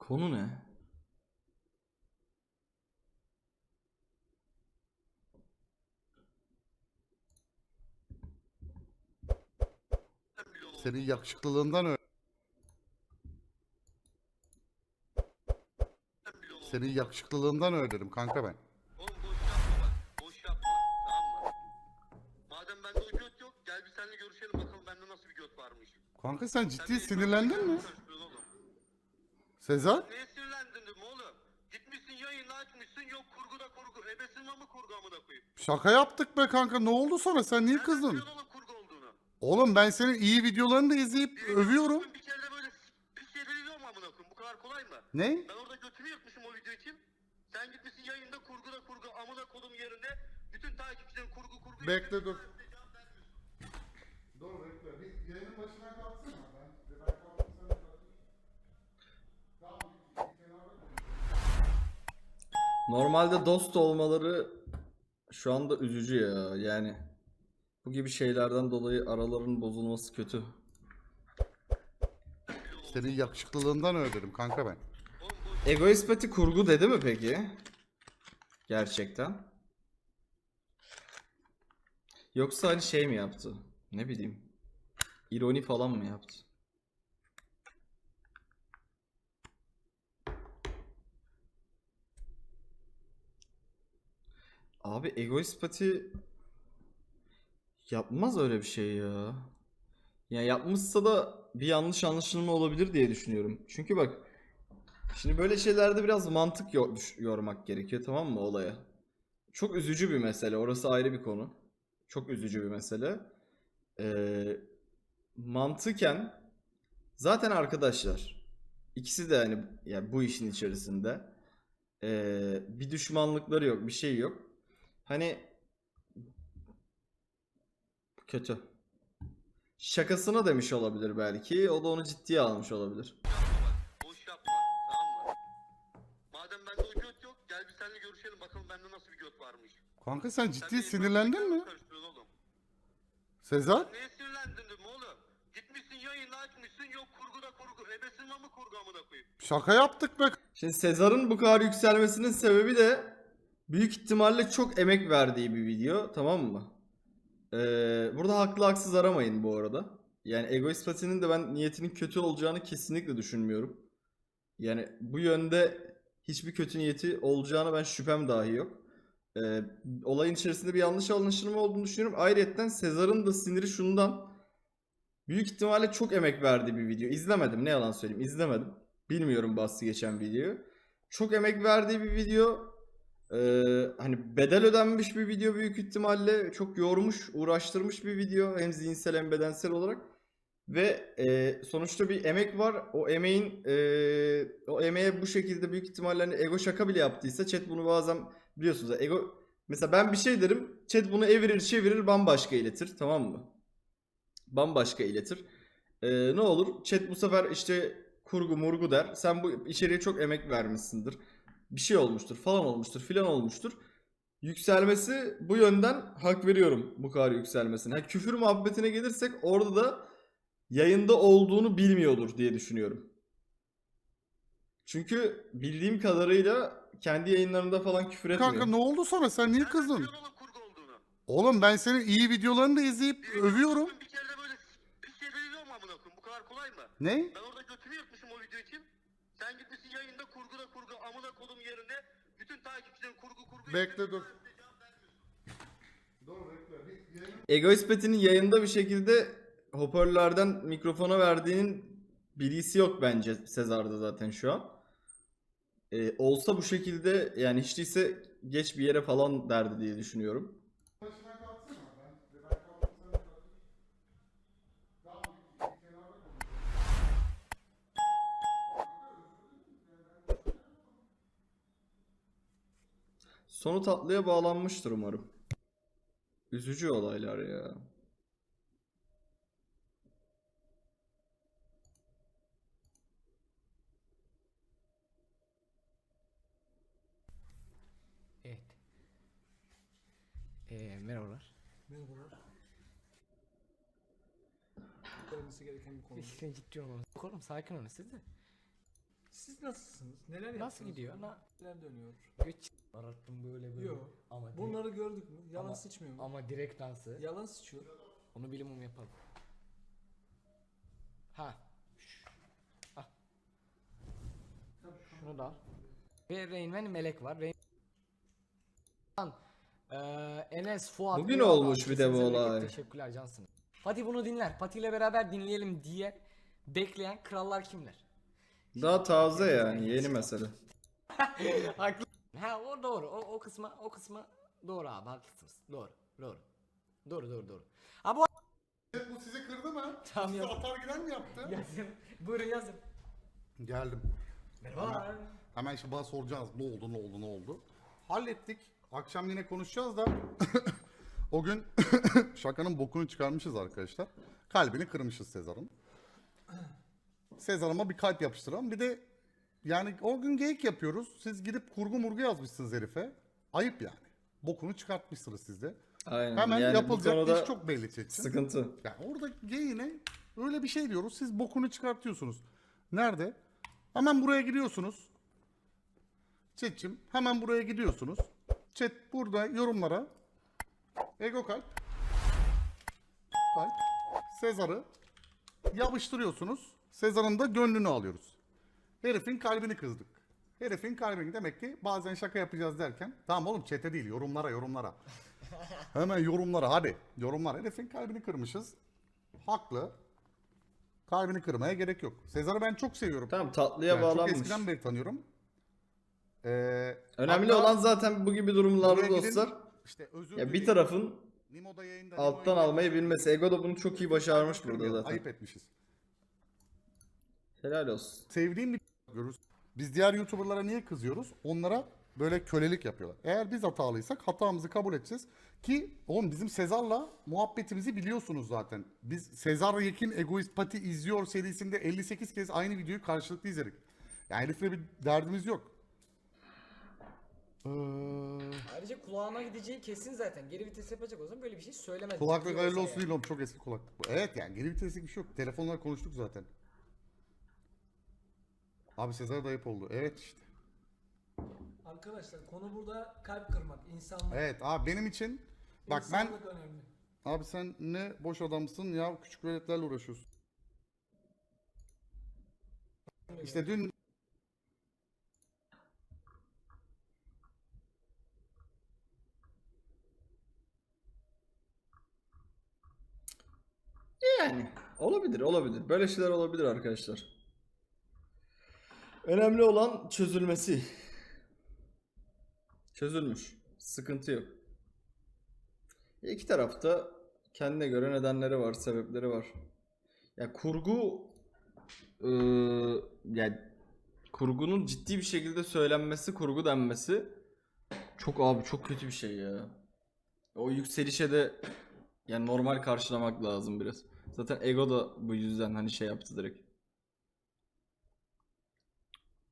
Konu ne? Senin yakışıklılığından öyle. Senin yakışıklılığından dedim kanka ben. Oğlum boş yapma bak. Boş yapma. Tamam mı? Madem bende o göt yok gel bir seninle görüşelim bakalım bende nasıl bir göt varmış. Kanka sen ciddi sinirlendin mi? Sezar? Neye sinirlendin oğlum? Gitmişsin yayını açmışsın yok kurguda kurgu. Ebesin mı kurgu amına koyayım? Şaka yaptık be kanka ne oldu sonra sen niye kızdın? oğlum kurgu olduğunu? Oğlum ben senin iyi videolarını da izleyip övüyorum. Bir kere de böyle pis ediliyor mu amına koyayım? Bu kadar kolay mı? Ne? Ben orada götümü yırtmışım o video için. Sen gitmişsin yayında kurguda kurgu amına kodum yerine bütün takipçilerin kurgu kurgu Bekle dur. Dur bekle. Bir yayının başına kalksana. Ben, ben kalktım sen de Normalde dost olmaları şu anda üzücü ya. Yani bu gibi şeylerden dolayı araların bozulması kötü. Senin yakışıklılığından dedim kanka ben. Egoist Pati kurgu dedi mi peki? Gerçekten. Yoksa hani şey mi yaptı? Ne bileyim. İroni falan mı yaptı? Abi Egoist Pati yapmaz öyle bir şey ya. Ya yapmışsa da bir yanlış anlaşılma olabilir diye düşünüyorum. Çünkü bak Şimdi böyle şeylerde biraz mantık yormak gerekiyor tamam mı olaya? Çok üzücü bir mesele. Orası ayrı bir konu. Çok üzücü bir mesele. Ee, mantıken zaten arkadaşlar ikisi de hani ya bu işin içerisinde ee, bir düşmanlıkları yok, bir şey yok. Hani kötü. Şakasına demiş olabilir belki. O da onu ciddiye almış olabilir. Boş yapma. Tamam mı? Madem bende o göt yok gel bir seninle görüşelim bakalım bende nasıl bir göt varmış. Kanka sen ciddi benim sinirlendin mi? karıştırıyorsun oğlum. Sezar? Neye sinirlendin oğlum? Gitmişsin yayını açmışsın yok kurguda kurgu. Ebesin mı kurgu amına koyayım? Şaka yaptık be. Şimdi Sezar'ın bu kadar yükselmesinin sebebi de büyük ihtimalle çok emek verdiği bir video tamam mı? Ee, burada haklı haksız aramayın bu arada. Yani Egoist Pati'nin de ben niyetinin kötü olacağını kesinlikle düşünmüyorum. Yani bu yönde hiçbir kötü niyeti olacağını ben şüphem dahi yok. Ee, olayın içerisinde bir yanlış anlaşılma olduğunu düşünüyorum. Ayrıca Sezar'ın da siniri şundan. Büyük ihtimalle çok emek verdiği bir video. İzlemedim ne yalan söyleyeyim izlemedim. Bilmiyorum bahsi geçen videoyu. Çok emek verdiği bir video. Ee, hani bedel ödenmiş bir video büyük ihtimalle. Çok yormuş, uğraştırmış bir video. Hem zihinsel hem bedensel olarak. Ve e, sonuçta bir emek var. O emeğin e, o emeğe bu şekilde büyük ihtimalle hani ego şaka bile yaptıysa chat bunu bazen biliyorsunuz. Ego mesela ben bir şey derim. Chat bunu evirir çevirir bambaşka iletir. Tamam mı? Bambaşka iletir. Ee, ne olur? Chat bu sefer işte kurgu murgu der. Sen bu içeriye çok emek vermişsindir. Bir şey olmuştur falan olmuştur filan olmuştur. Yükselmesi bu yönden hak veriyorum bu kadar yükselmesine. Ha, küfür muhabbetine gelirsek orada da yayında olduğunu bilmiyordur diye düşünüyorum. Çünkü bildiğim kadarıyla kendi yayınlarında falan küfür etmiyor. Kanka ne oldu sonra sen niye kızdın? oğlum ben senin iyi videolarını da izleyip övüyorum. Bir kere de böyle pis ediliyor mu amına koyayım? Bu kadar kolay mı? Ne? Ben orada götümü yırtmışım o video için. Sen gitmişsin yayında kurguda kurgu amına kodum yerine bütün takipçilerin kurgu kurgu Bekle dur. Cevap vermiyorsun. Dur bekle. Bir yayın... Egoist Pet'in yayında bir şekilde hoparlörlerden mikrofona verdiğinin bilgisi yok bence Sezar'da zaten şu an. Ee, olsa bu şekilde yani hiç değilse geç bir yere falan derdi diye düşünüyorum. Sonu tatlıya bağlanmıştır umarım. Üzücü olaylar ya. Evet. Ee, merhabalar. Merhabalar. Söylemesi gereken bir konu. Lütfen ciddi olmanız. Oğlum sakin olun siz de. Siz nasılsınız? Neler yaptınız? Nasıl gidiyor? Na Neler dönüyor? göç arattım böyle böyle. Yok. Ama direkt, Bunları gördük mü? Yalan Ama- sıçmıyor mu? ama direkt dansı. Yalan sıçıyor. Onu bilimum yapalım. Ha. Şş. Al. Şunu da al. Ve Rain Man Melek var. Rain Lan, eee, Enes, Fuat. Bugün eyvallah. olmuş bir de bu olay. Teşekkürler cansın. Fatih bunu dinler. Fatih ile beraber dinleyelim diye bekleyen krallar kimler? Daha taze yani yeni mesele. Haklı. Ha o doğru. O, o kısma o kısma doğru abi haklısınız. Doğru. Doğru. Doğru doğru doğru. Ha bu Bu sizi kırdı mı? Tamam, Sizi yap. atar giden mi yaptı? yazın. Buyurun yazın. Geldim. Merhaba. Hemen şimdi bana soracağız ne oldu ne oldu ne oldu. Hallettik. Akşam yine konuşacağız da o gün şakanın bokunu çıkarmışız arkadaşlar. Kalbini kırmışız Sezar'ın. Sezar'ıma bir kalp yapıştıralım. Bir de yani o gün geyik yapıyoruz. Siz gidip kurgu murgu yazmışsınız herife. Ayıp yani. Bokunu çıkartmışsınız siz de. Aynen. Hemen yani yapılacak iş çok belli Çetin. sıkıntı. Yani orada geyine öyle bir şey diyoruz. Siz bokunu çıkartıyorsunuz. Nerede? Hemen buraya gidiyorsunuz. Chat'cim hemen buraya gidiyorsunuz. Chat burada yorumlara Ego kalp kalp Sezar'ı yapıştırıyorsunuz. Sezar'ın da gönlünü alıyoruz. Herifin kalbini kızdık. Herifin kalbini demek ki bazen şaka yapacağız derken tamam oğlum chat'e değil yorumlara yorumlara. Hemen yorumlara hadi. Yorumlar. Herifin kalbini kırmışız. Haklı. Kalbini kırmaya gerek yok. Sezar'ı ben çok seviyorum. Tamam tatlıya Yani çok bağlanmış. eskiden beri tanıyorum. Ee, Önemli hatta olan zaten bu gibi durumlarda gidin, dostlar işte özür ya bir dileyin. tarafın Nimo'da yayında, alttan Nimo'yu almayı bilmesi. Ego da bunu çok iyi başarmış burada zaten. Ayıp etmişiz. Helal olsun. Sevdiğim bir görürüz. Biz diğer YouTuber'lara niye kızıyoruz? Onlara böyle kölelik yapıyorlar. Eğer biz hatalıysak hatamızı kabul edeceğiz. Ki oğlum bizim Sezar'la muhabbetimizi biliyorsunuz zaten. Biz Sezar Yekin Egoist Pati izliyor serisinde 58 kez aynı videoyu karşılıklı izledik. Yani herifle bir derdimiz yok. Ee, Ayrıca kulağına gideceği kesin zaten. Geri vites yapacak olsam böyle bir şey söylemez. kulaklık hayırlı olsun yani. değil oğlum çok eski kulaklık bu. Evet yani geri viteslik bir şey yok. Telefonla konuştuk zaten. Abi Sezar da ayıp oldu. Evet işte. Arkadaşlar konu burada kalp kırmak, insanlık. Evet abi benim için bak ben İnsanlık önemli. Abi sen ne boş adamsın ya küçük veletlerle uğraşıyorsun. İşte dün Yani olabilir olabilir. Böyle şeyler olabilir arkadaşlar. Önemli olan çözülmesi. Çözülmüş. Sıkıntı yok. İki tarafta kendine göre nedenleri var, sebepleri var. Ya kurgu eee yani kurgunun ciddi bir şekilde söylenmesi, kurgu denmesi çok abi çok kötü bir şey ya. O yükselişe de yani normal karşılamak lazım biraz. Zaten Ego da bu yüzden hani şey yaptı direkt.